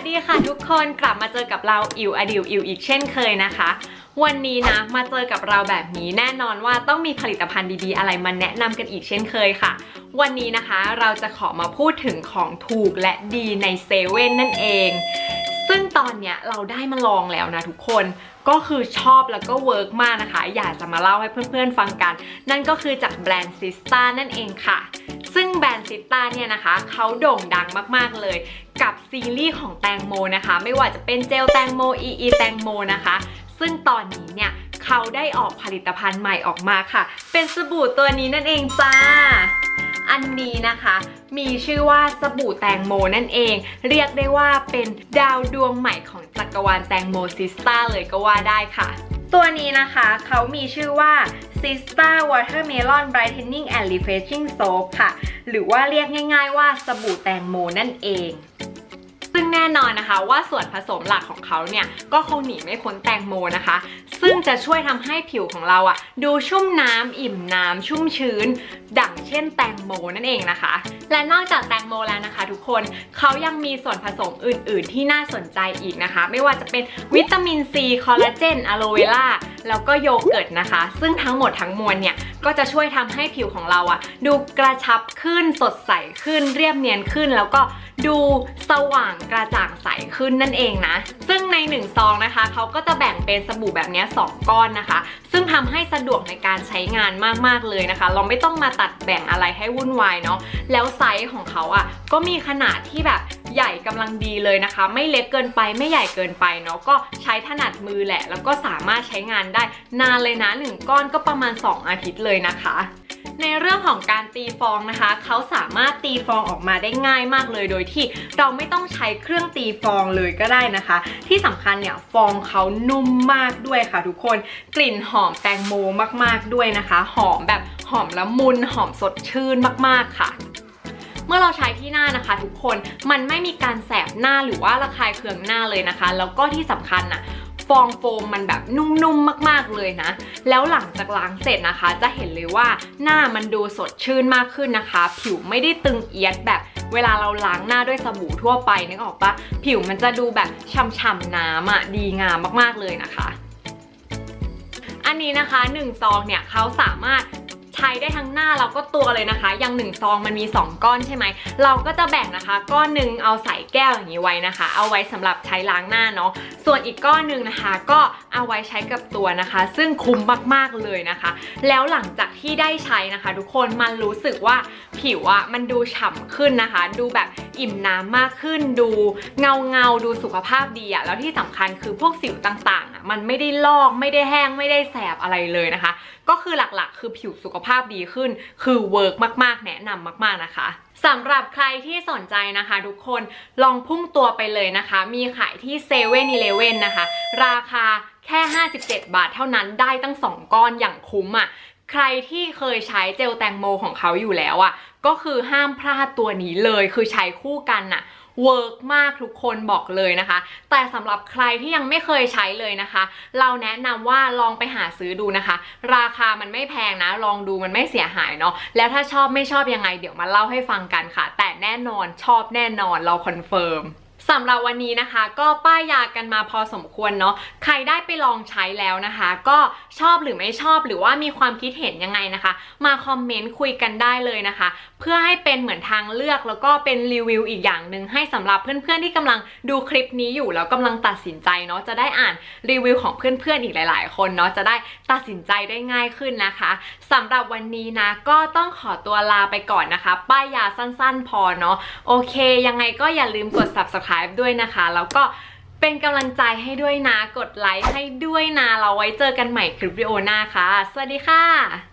สดีค่ะทุกคนกลับมาเจอกับเราอิวอดิวอิวอีกเช่นเคยนะคะ วันนี้นะมาเจอกับเราแบบนี้แน่นอนว่าต้องมีผลิตภัณฑ์ดีๆ อะไรมาแนะนำกันอีกเช่นเคยค่ะ วันนี้นะคะเราจะขอมาพูดถึงของถูกและดีในเซเว่นนั่นเอง ซึ่งตอนเนี้ยเราได้มาลองแล้วนะทุกคนก็คือชอบแล้วก็เวิร์กมากนะคะ อยากจะมาเล่าให้เพื่อนๆฟังกัน นั่นก็คือจากแบรนด์ซิสตานั่นเองค่ะ ซึ่งแบรนด์ซิสตาเนี่ยนะคะเขาโด่งดังมากๆเลย กับซีรีส์ของแตงโมนะคะ ไม่ว่าจะเป็นเจลแตงโมอีอีแตงโมนะคะ ซึ่งตอนนี้เนี่ยเขาได้ออกผลิตภัณฑ์ใหม่ออกมาค่ะ เป็นสบู่ตัวนี้นั่นเองจ้าอันนี้นะคะ มีชื่อว่าสบู่แตงโมนั่นเอง เรียกได้ว่าเป็นดาวดวงใหม่ของจักรวาลแตงโมซิสตาเลยก็ว่าได้ค่ะ ตัวนี้นะคะเขามีชื่อว่า Sista Watermelon Brightening and Refreshing Soap ค่ะ หรือว่าเรียกง่ายๆว่าสบู่แตงโมนั่นเอง ซึ่งแน่นอนนะคะว่าส่วนผสมหลักของเขาเนี่ยก็คงหนีไม่พ้นแตงโมนะคะ ซึ่งจะช่วยทำให้ผิวของเราอะดูชุ่มน้ำอิ่มน้ำชุ่มชื้น ดั่งเช่นแตงโมนั่นเองนะคะ และนอกจากแตงโมแล้วนะคะ ทุกคนเขายังมีส่วนผสมอื่น ๆ ที่น่าสนใจอีกนะคะ ไม่ว่าจะเป็นวิตามินซีคอลลาเจนอะโลเวล่า แล้วก็โยเกิร์ตนะคะ ซึ่งทั้งหมดทั้งมวลเนี่ยก็จะช่วยทำให้ผิวของเราอะดูกระชับขึ้นสดใสขึ้นเรียบเนียนขึ้น แล้วก็ดูสว่างกระจ่างใสขึ้นนั่นเองนะ ซึ่งใน1ซองนะคะเขาก็จะแบ่งเป็นสบู่แบบนี้2ก้อนนะคะ ซึ่งทำให้สะดวกในการใช้งานมาก ๆ เลยนะคะ เราไม่ต้องมาตัดแบ่งอะไรให้วุ่นวายเนาะแล้วไซส์ของเขาอะก็มีขนาดที่แบบ ใหญ่กำลังดีเลยนะคะ ไม่เล็กเกินไปไม่ใหญ่เกินไปเนาะก็ใช้ถนัดมือแหละ แล้วก็สามารถใช้งานได้นานเลยนะ 1 ก้อนก็ประมาณ 2 อาทิตย์เลยนะคะในเรื่องของการตีฟองนะคะ เขาสามารถตีฟองออกมาได้ง่ายมากเลย โดยที่เราไม่ต้องใช้เครื่องตีฟองเลยก็ได้นะคะ ที่สำคัญเนี่ยฟองเขานุ่มมากด้วยค่ะ ทุกคนกลิ่นหอมแตงโมมากๆด้วยนะคะ หอมแบบหอมละมุนหอมสดชื่นมากๆค่ะ มื่อเราใช้ที่หน้านะคะ ทุกคนมันไม่มีการแสบหน้าหรือว่าระคายเคืองหน้าเลยนะคะ แล้วก็ที่สำคัญน่ะฟองโฟมมันแบบนุ่มๆมากๆเลยนะ แล้วหลังจากล้างเสร็จนะคะ จะเห็นเลยว่าหน้ามันดูสดชื่นมากขึ้นนะคะ ผิวไม่ได้ตึงเอียดแบบเวลาเราล้างหน้าด้วยสบู่ทั่วไปนึกออกปะผิวมันจะดูแบบฉ่ำๆน้ำอะดีงามมากๆเลยนะคะ อันนี้นะคะ1ซองเนี่ยเขาสามารถ ใช้ได้ทั้งหน้าแล้วก็ตัวเลยนะคะ อย่าง1ซองมันมี 2 ก้อนใช่ไหม เราก็จะแบ่งนะคะ ก้อนหนึ่งเอาใส่แก้วอย่างนี้ไว้นะคะ เอาไว้สำหรับใช้ล้างหน้าเนาะ ส่วนอีกก้อนหนึ่งนะคะ ก็เอาไว้ใช้กับตัวนะคะ ซึ่งคุ้มมากๆเลยนะคะ แล้วหลังจากที่ได้ใช้นะคะ ทุกคนมันรู้สึกว่าผิวอะมันดูฉ่ำขึ้นนะคะ ดูแบบอิ่มน้ำมากขึ้น ดูเงาเงาดูสุขภาพดีอะแล้วที่สำคัญคือพวกสิวต่างๆอะมันไม่ได้ลอกไม่ได้แห้งไม่ได้แสบอะไรเลยนะคะ ก็คือหลักๆ คือผิวสุขภาพดีขึ้น คือเวิร์กมากๆ แนะนำมาก ๆนะคะสำหรับใครที่สนใจนะคะ ทุกคนลองพุ่งตัวไปเลยนะคะ มีขายที่เซเว่นอีเลเว่นนะคะ ราคาแค่ 57 บาทเท่านั้นได้ตั้ง 2 ก้อนอย่างคุ้มอะ่ะ ใครที่เคยใช้เจลแตงโมของเขาอยู่แล้วอะ่ะ ก็คือห้ามพลาดตัวนี้เลยคือใช้คู่กันน่ะเวิร์กมากทุกคนบอกเลยนะคะ แต่สำหรับใครที่ยังไม่เคยใช้เลยนะคะ เราแนะนำว่าลองไปหาซื้อดูนะคะ ราคามันไม่แพงนะ ลองดูมันไม่เสียหายเนาะแล้วถ้าชอบไม่ชอบยังไง เดี๋ยวมาเล่าให้ฟังกันค่ะ แต่แน่นอนชอบแน่นอนเราคอนเฟิร์ม สำหรับวันนี้นะคะ ก็ป้ายยากันมาพอสมควรเนาะใครได้ไปลองใช้แล้วนะคะ ก็ชอบหรือไม่ชอบหรือว่ามีความคิดเห็นยังไงนะคะ มาคอมเมนต์คุยกันได้เลยนะคะ เพื่อให้เป็นเหมือนทางเลือกแล้วก็เป็นรีวิวอีกอย่างหนึ่งให้สำหรับเพื่อนๆที่กำลังดูคลิปนี้อยู่แล้วกำลังตัดสินใจเนาะจะได้อ่านรีวิวของเพื่อนๆอีกหลาย ๆ คนเนาะจะได้ตัดสินใจได้ง่ายขึ้นนะคะสำหรับวันนี้นะก็ต้องขอตัวลาไปก่อนนะคะ ป้ายยาสั้น ๆ พอเนาะโอเค ยังไงก็อย่าลืมกด Subscribe subscribe ด้วยนะคะ แล้วก็เป็นกำลังใจให้ด้วยนะ กดไลค์ให้ด้วยนะ เราไว้เจอกันใหม่คลิปวิดีโอหน้าค่ะ สวัสดีค่ะ